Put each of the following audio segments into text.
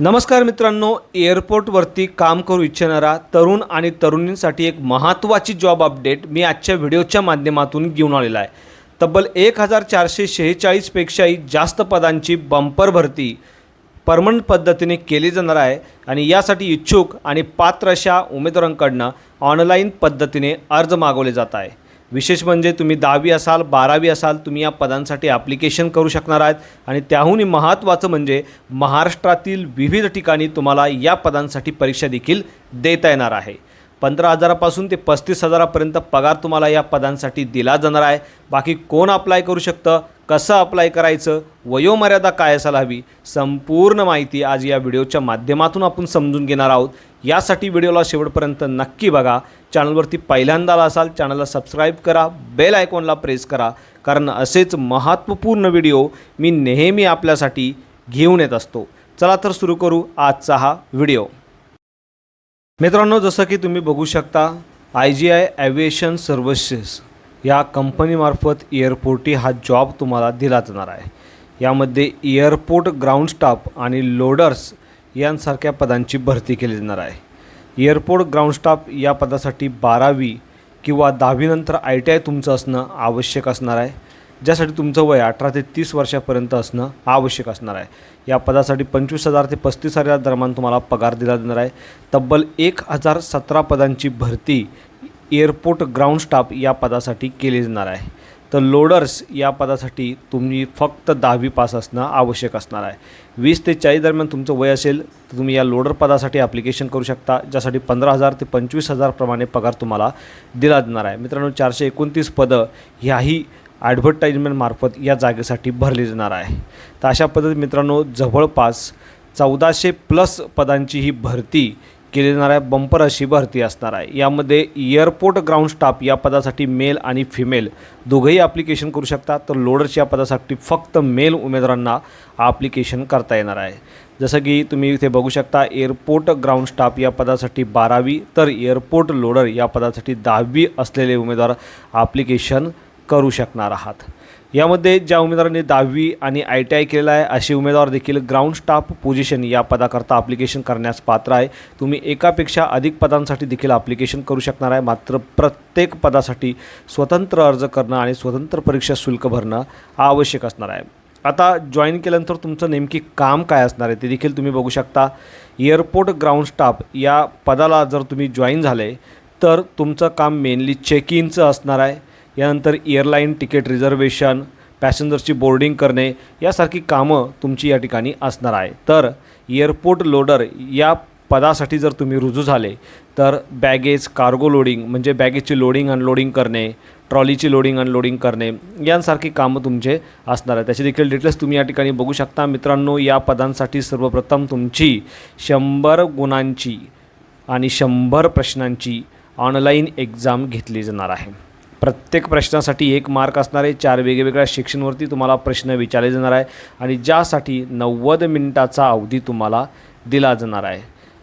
नमस्कार मित्रांनो एअरपोर्टवरती काम करू इच्छिणारा तरुण आणि तरुणींसाठी एक महत्त्वाची जॉब अपडेट मी आजच्या व्हिडिओच्या माध्यमातून घेऊन आलेला आहे. तब्बल एक हजार चारशे शेहेचाळीसपेक्षाही जास्त पदांची बंपर भरती परमनंट पद्धतीने केली जाणार आहे आणि यासाठी इच्छुक आणि पात्र अशा उमेदवारांकडनं ऑनलाईन पद्धतीने अर्ज मागवले जात आहे. विशेष म्हणजे तुम्ही दहावी असाल बारावी असाल तुम्ही या पदांसाठी ॲप्लिकेशन करू शकणार आहात. आणि त्याहूनही महत्त्वाचं म्हणजे महाराष्ट्रातील विविध ठिकाणी तुम्हाला या पदांसाठी परीक्षा देखील देता येणार आहे. पंधरा हजारापासून ते पस्तीस हजारापर्यंत पगार तुम्हाला या पदांसाठी दिला जाणार आहे. बाकी कोण अप्लाय करू शकतं कसं अप्लाय करायचं वयोमर्यादा काय असायला हवी संपूर्ण माहिती आज या व्हिडिओच्या माध्यमातून आपण समजून घेणार आहोत. यासाठी व्हिडिओला शेवटपर्यंत नक्की बघा. चॅनलवरती पहिल्यांदा आला असाल चॅनलला सबस्क्राईब करा बेल आयकॉनला प्रेस करा कारण असेच महत्त्वपूर्ण व्हिडिओ मी नेहमी आपल्यासाठी घेऊन येत असतो. चला तर सुरू करू आजचा हा व्हिडिओ. मित्रांनो जसं की तुम्ही बघू शकता I G I aviation services या कंपनीमार्फत एअरपोर्टी हा जॉब तुम्हाला दिला जाणार आहे. यामध्ये एअरपोर्ट ग्राउंड स्टाफ आणि लोडर्स यांसारख्या पदांची भरती केली जाणार आहे. एअरपोर्ट ग्राउंड स्टाफ या पदासाठी बारावी किंवा दहावीनंतर आय टी आय तुमचं असणं आवश्यक असणार आहे. ज्यासाठी तुमचं वय अठरा ते तीस वर्षापर्यंत असणं आवश्यक असणार आहे. या पदासाठी पंचवीस हजार ते पस्तीस हजार दरम्यान तुम्हाला पगार दिला जाणार आहे. तब्बल एक हजार सतरा पदांची भरती एअरपोर्ट ग्राउंड स्टाफ या पदासाठी केली जाणार आहे. तर लोडर्स या पदासाठी तुम्ही फक्त दहावी पास असणं आवश्यक असणार आहे. वीस ते चाळीस दरम्यान तुमचं वय असेल तर तुम्ही या लोडर पदासाठी ॲप्लिकेशन करू शकता ज्यासाठी पंधरा हजार ते पंचवीस हजारप्रमाणे पगार तुम्हाला दिला जाणार आहे. मित्रांनो चारशे एकोणतीस पदं ह्याही ॲडव्हर्टाईजमेंटमार्फत या जागेसाठी भरली जाणार आहे. तर अशा पद्धतीत मित्रांनो जवळपास चौदाशे प्लस पदांची ही भरती केली जाणार आहे बंपर अशी भरती असणार आहे. यामध्ये एअरपोर्ट ग्राउंड स्टाफ या पदासाठी मेल आणि फिमेल दोघंही ॲप्लिकेशन करू शकतात. तर लोडर्स या पदासाठी फक्त मेल उमेदवारांना ॲप्लिकेशन करता येणार आहे. जसं की तुम्ही इथे बघू शकता एअरपोर्ट ग्राउंड स्टाफ या पदासाठी बारावी तर एअरपोर्ट लोडर या पदासाठी दहावी असलेले उमेदवार ॲप्लिकेशन करू शकणार आहात. यामध्ये ज्या उमेदवारांनी दहावी आणि आय टी आय केलेला आहे असे उमेदवार देखील ग्राउंड स्टाफ पोझिशन या पदाकरता ॲप्लिकेशन करण्यास पात्र आहे. तुम्ही एकापेक्षा अधिक पदांसाठी देखील ॲप्लिकेशन करू शकणार आहे. मात्र प्रत्येक पदासाठी स्वतंत्र अर्ज करणं आणि स्वतंत्र परीक्षा शुल्क भरणं आवश्यक असणार आहे. आता जॉईन केल्यानंतर तुमचं नेमकी काम काय असणार आहे ते देखील तुम्ही बघू शकता. एअरपोर्ट ग्राउंड स्टाफ या पदाला जर तुम्ही जॉईन झाले तर तुमचं काम मेनली चेक इनचं असणार आहे. यानंतर एअरलाईन तिकीट रिझर्वेशन पॅसेंजरची बोर्डिंग करणे यासारखी कामं तुमची या ठिकाणी असणार आहे. तर एअरपोर्ट लोडर या पदासाठी जर तुम्ही रुजू झाले तर बॅगेज कार्गो लोडिंग म्हणजे बॅगेजची लोडिंग अनलोडिंग करणे ट्रॉलीची लोडिंग अनलोडिंग करणे यांसारखी कामं तुमचे असणार आहे त्याचे देखील डिटेल्स तुम्ही या ठिकाणी बघू शकता. मित्रांनो या पदांसाठी सर्वप्रथम तुमची शंभर गुणांची आणि शंभर प्रश्नांची ऑनलाईन एक्झाम घेतली जाणार आहे. प्रत्येक प्रश्नासाठी एक मार्क असणारे चार वेगवेगळ्या शिक्षणवरती तुम्हाला प्रश्न विचारले जाणार आहे आणि ज्यासाठी नव्वद मिनिटाचा अवधी तुम्हाला दिला जाणार आहे.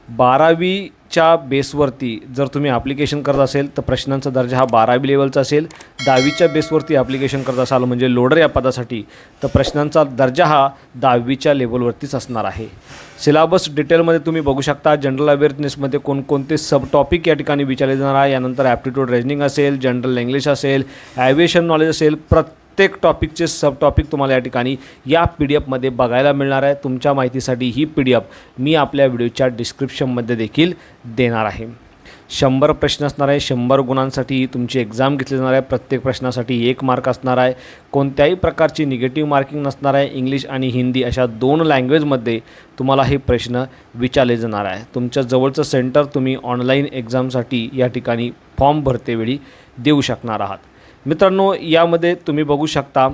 बारावी च्या बेसवरती जर तुम्ही ॲप्लिकेशन करत असेल तर प्रश्नांचा दर्जा हा बारावी लेवलचा असेल. दहावीच्या बेसवरती ॲप्लिकेशन करत असाल म्हणजे लोडर या पदासाठी तर प्रश्नांचा दर्जा हा दहावीच्या लेवलवरतीच असणार आहे. सिलेबस डिटेलमध्ये तुम्ही बघू शकता जनरल अवेअरनेसमध्ये कोणकोणते सब टॉपिक या ठिकाणी विचारले जाणार आहे. यानंतर ॲप्टिट्यूड रेजनिंग असेल जनरल इंग्लिश असेल ॲव्हिएशन नॉलेज असेल प्रत्येक प्रत्येक टॉपिकचे सब टॉपिक तुम्हाला या ठिकाणी या पी डी एफमध्ये बघायला मिळणार आहे. तुमच्या माहितीसाठी ही पी डी एफ मी आपल्या व्हिडिओच्या डिस्क्रिप्शनमध्ये देखील देणार आहे. शंभर प्रश्न असणार आहे. शंभर गुणांसाठी तुमची एक्झाम घेतली जाणार आहे. प्रत्येक प्रश्नासाठी एक मार्क असणार आहे. कोणत्याही प्रकारची निगेटिव्ह मार्किंग नसणार आहे. इंग्लिश आणि हिंदी अशा दोन लँग्वेजमध्ये तुम्हाला हे प्रश्न विचारले जाणार आहे. तुमच्या जवळचं सेंटर तुम्ही ऑनलाईन एक्झामसाठी या ठिकाणी फॉर्म भरतेवेळी देऊ शकणार आहात. मित्रांनो यामध्ये तुम्ही बघू शकता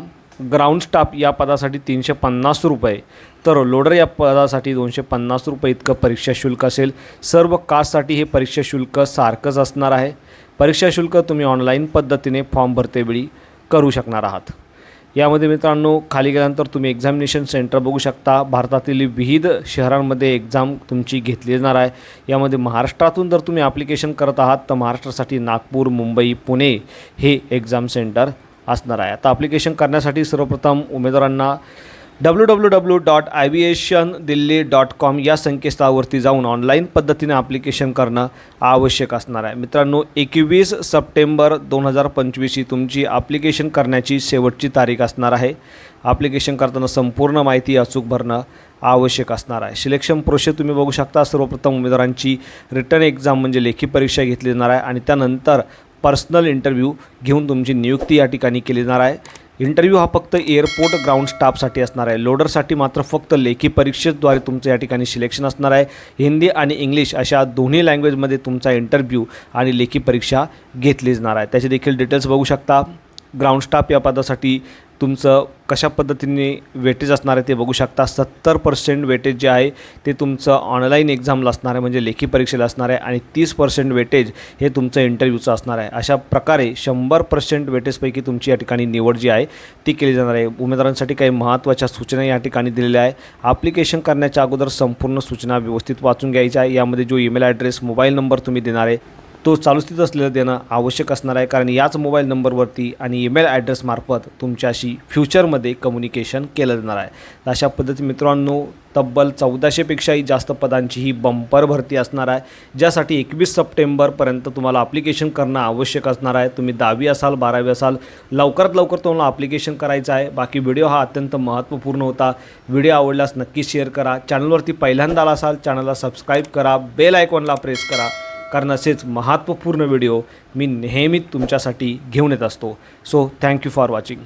ग्राउंड स्टाफ या पदासाठी तीनशे पन्नास रुपये. तर लोडर या पदासाठी दोनशे पन्नास रुपये इतकं परीक्षा शुल्क असेल. सर्व कास्टसाठी हे परीक्षा शुल्क सारखंच असणार आहे. परीक्षा शुल्क तुम्ही ऑनलाईन पद्धतीने फॉर्म भरतेवेळी करू शकणार आहात. यामध्ये मित्रांनो खाली गेल्यानंतर तुम्ही एक्झामिनेशन सेंटर बघू शकता. भारतातील विविध शहरांमध्ये एक्झाम तुमची घेतली जाणार आहे. यामध्ये महाराष्ट्रातून जर तुम्ही ॲप्लिकेशन करत आहात तर महाराष्ट्रासाठी नागपूर मुंबई पुणे हे एक्झाम सेंटर असणार आहे. आता ॲप्लिकेशन करण्यासाठी सर्वप्रथम उमेदवारांना W W W dot aviation Delhi dot com या संकेतस्थळावरती जाऊन ऑनलाईन पद्धतीने ॲप्लिकेशन करणं आवश्यक असणार आहे. मित्रांनो एकवीस सप्टेंबर दोन हजार पंचवीस ही तुमची ॲप्लिकेशन करण्याची शेवटची तारीख असणार आहे. ॲप्लिकेशन करताना संपूर्ण माहिती अचूक भरणं आवश्यक असणार आहे. सिलेक्शन प्रोसेस तुम्ही बघू शकता. सर्वप्रथम उमेदवारांची रिटर्न एक्झाम म्हणजे लेखी परीक्षा घेतली जाणार आहे आणि त्यानंतर पर्सनल इंटरव्ह्यू घेऊन तुमची नियुक्ती या ठिकाणी केली जाणार आहे. इंटरव्ह्यू हा फक्त एअरपोर्ट ग्राउंड स्टाफसाठी असणार आहे. लोडरसाठी मात्र फक्त लेखी परीक्षेद्वारे तुमचं या ठिकाणी सिलेक्शन असणार आहे. हिंदी आणि इंग्लिश अशा दोन्ही लँग्वेजमध्ये तुमचा इंटरव्ह्यू आणि लेखी परीक्षा घेतली जाणार आहे. त्याचे देखील डिटेल्स बघू शकता. ग्राउंड स्टाफ या पदासाठी तुमचं कशा पद्धतीने वेटेज असणार आहे ते बघू शकता. सत्तर पर्सेंट वेटेज जे आहे ते तुमचं ऑनलाईन एक्झामला असणार आहे म्हणजे लेखी परीक्षेला असणार आहे आणि तीस पर्सेंट वेटेज हे तुमचं इंटरव्ह्यूचं असणार आहे. अशा प्रकारे शंभर पर्सेंट वेटेजपैकी तुमची या ठिकाणी निवड जी आहे ती केली जाणार आहे. उमेदवारांसाठी काही महत्त्वाच्या सूचना या ठिकाणी दिलेल्या आहे. ॲप्लिकेशन करण्याच्या अगोदर संपूर्ण सूचना व्यवस्थित वाचून घ्यायच्या आहे. यामध्ये जो ईमेल ॲड्रेस मोबाईल नंबर तुम्ही देणार आहे तो चालू स्थित असलेलं देणं आवश्यक असणार आहे कारण याच मोबाईल नंबरवरती आणि ईमेल ॲड्रेसमार्फत तुमच्याशी फ्युचरमध्ये कम्युनिकेशन केलं जाणार आहे. तर अशा पद्धती मित्रांनो तब्बल चौदाशेपेक्षाही जास्त पदांची ही बंपर भरती असणार आहे ज्यासाठी एकवीस सप्टेंबरपर्यंत तुम्हाला ॲप्लिकेशन करणं आवश्यक असणार आहे. तुम्ही दहावी असाल बारावी असाल लवकरात लवकर तुम्हाला ॲप्लिकेशन करायचं आहे. बाकी व्हिडिओ हा अत्यंत महत्त्वपूर्ण होता. व्हिडिओ आवडल्यास नक्की शेअर करा. चॅनलवरती पहिल्यांदा आला असाल चॅनलला सबस्क्राईब करा. बेल आयकॉनला प्रेस करा. कारण असेच महत्त्वपूर्ण व्हिडिओ मी नेहमी तुमच्यासाठी घेऊन येत असतो. So thank you for watching